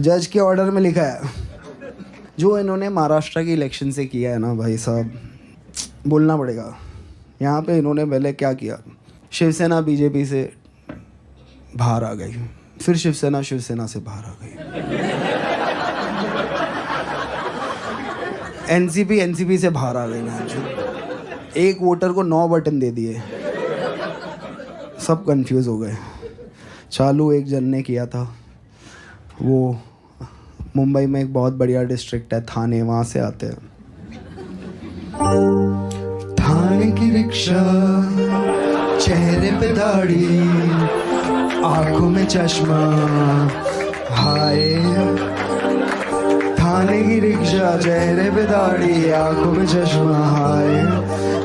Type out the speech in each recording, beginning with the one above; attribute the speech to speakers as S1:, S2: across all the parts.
S1: जज के ऑर्डर में लिखा है। जो इन्होंने महाराष्ट्र के इलेक्शन से किया है ना भाई साहब, बोलना पड़ेगा। यहाँ पे इन्होंने पहले क्या किया? शिवसेना बीजेपी से बाहर आ गई। फिर शिवसेना शिवसेना से बाहर आ गई। एनसीपी एनसीपी से बाहर आ गई ना एक वोटर को नौ बटन दे दिए। सब कंफ्यूज हो गए। चालू एक जन ने किया था। वो मुंबई में एक बहुत बढ़िया डिस्ट्रिक्ट है, थाने, वहाँ से आते हैं। थाने की रिक्शा, चेहरे पे दाढ़ी, आँखों में चश्मा, हाय। थाने की रिक्शा, चेहरे पे दाढ़ी, आँखों में चश्मा, हाय।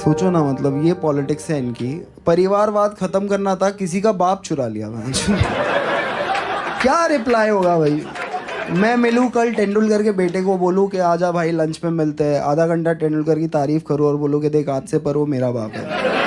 S1: सोचो ना मतलब ये पॉलिटिक्स है इनकी। परिवारवाद खत्म करना था, किसी का बाप चुरा लिया क्या रिप्लाई होगा भाई? मैं मिलूँ कल तेंदुलकर के बेटे को, बोलूँ कि आजा भाई लंच में मिलते हैं। आधा घंटा तेंदुलकर की तारीफ़ करूँ और बोलूँ कि देख, आज से पर वो मेरा बाप है।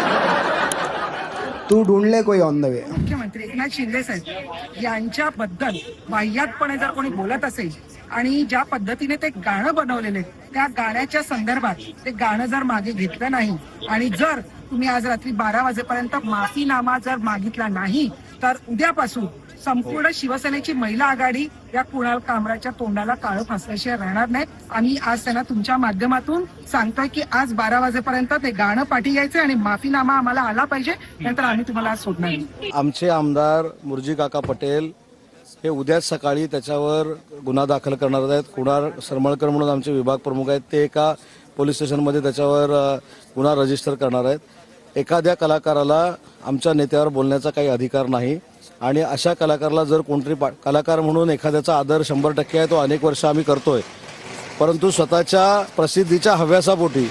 S1: तू ढूंढले कोई ऑन द वे
S2: मुख्यमंत्री एकनाथ शिंदे साहेब यांच्याबद्दल वाह्यातपणे जर कोणी बोलत असेल आणि ज्या पद्धतीने ते गाणं बनवलेले त्या गाण्याच्या संदर्भात ते गाणं जर मागे घेतलं नाही आणि जर तुम्ही आज रात्री बारा वाजेपर्यंत माफीनामा जर मागितला नाही तर उद्यापासून संपूर्ण शिवसेनेची महिला आघाडी या कुणाल कामराच्या तोंडाला काळं फासल्याशिवाय राहणार नाही. आम्ही आज त्यांना तुमच्या माध्यमातून सांगतोय की आज बारा वाजेपर्यंत ते गाणं पाठी घ्यायचं आणि माफीनामा आम्हाला आला पाहिजे. नंतर आम्ही तुम्हाला आज सोडणार
S3: आमचे आमदार मुरजी काका पटेल हे उद्या सकाळी त्याच्यावर गुन्हा दाखल करणार आहेत. कुणाल सरमळकर म्हणून आमचे विभाग प्रमुख आहेत. ते एका पोलीस स्टेशनमध्ये त्याच्यावर गुन्हा रजिस्टर करणार आहेत. एखाद्या कलाकाराला आमच्या नेत्यावर बोलण्याचा काही अधिकार नाही. आणि अशा कलाकाराला जर कोणतरी पा- कलाकार म्हणून एखाद्याचा आदर शंभर टक्के आहे तो अनेक वर्ष आम्ही करतोय. परंतु स्वतःच्या प्रसिद्धीच्या हव्यासापोटी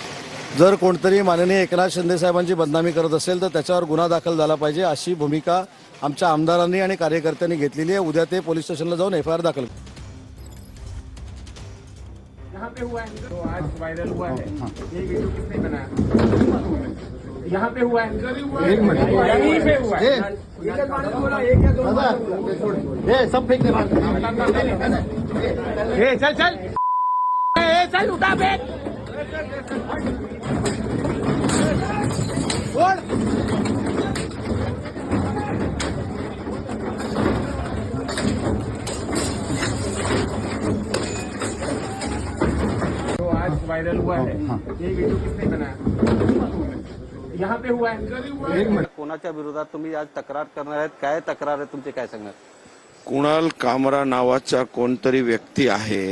S3: जर कोणतरी माननीय एकनाथ शिंदे साहेबांची बदनामी करत असेल तर त्याच्यावर गुन्हा दाखल झाला पाहिजे अशी भूमिका आमच्या आमदारांनी आणि कार्यकर्त्यांनी घेतलेली आहे. उद्या ते पोलीस स्टेशनला जाऊन एफ आय आर दाखल
S4: यहाँ पे हुआ है। तो आज वायरल हुआ है। ये वीडियो किसने बनाया? यहाँ पे हुआ है। एक यहीं पे हुआ है। एक एक माणूस बोला एक या दो चल चल। चल उठा बेट वायरल हुआ है ये वीडियो किसने बनाया? यहाँ पे हुआ है। एक मिनट।
S5: कोणाच्या विरोधात तुम्ही आज तक्रार करणार आहेत? काय तक्रार आहे तुमची? काय सांगणार?
S6: कुणाल कामरा नावाचा कोणतरी व्यक्ती आहे.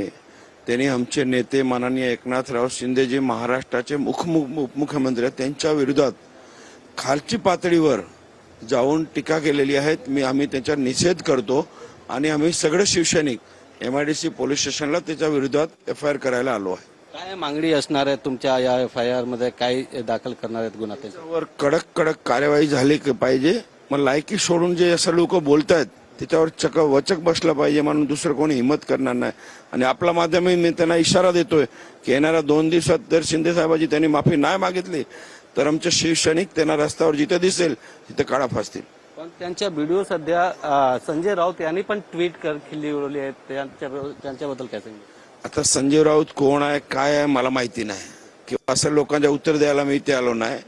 S6: त्यांनी आमचे नेते माननीय एकनाथराव शिंदे जे महाराष्ट्राचे मुख उपमुख्यमंत्री आहेत. त्यांच्या विरोधात खालची पातळीवर जाऊन टीका केलेली आहेत. मी आम्ही त्याचा निषेध करतो आणि आम्ही सगळे शिवसैनिक एमआयडीसी पोलीस स्टेशनला त्याच्या विरोधात एफ आय आर करायला आलो आहे.
S5: काय मागणी असणार आहे तुमच्या या एफ आय आरमध्ये? काय दाखल करणार आहेत गुन्हा त्याचा
S6: त्यावर कडक कडक कार्यवाही झाली की पाहिजे. मग लायकी सोडून जे असं लोक बोलतायत त्याच्यावर चक वचक बसलं पाहिजे म्हणून दुसरं कोणी हिंमत करणार नाही. आणि आपला माध्यम मी त्यांना इशारा देतोय की येणाऱ्या दोन दिवसात जर शिंदे साहेबाची त्यांनी माफी नाही मागितली तर आमचे शिवसैनिक त्यांना रस्त्यावर जिथे दिसेल तिथे काळा फासतील.
S5: पण त्यांच्या व्हिडिओ सध्या अं, संजय राऊत यांनी पण ट्विट कर खिल्ली उडवली आहे त्यांच्या त्यांच्याबद्दल काय सांगितलं
S6: आता संजय राऊत कोण आहे काय आहे मला माहिती नाही. किंवा असं लोकांच्या उत्तर द्यायला मी इथे आलो नाही.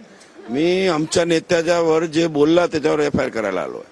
S6: मी आमच्या नेत्याच्यावर जे बोलला त्याच्यावर एफ आय आर करायला आलो आहे.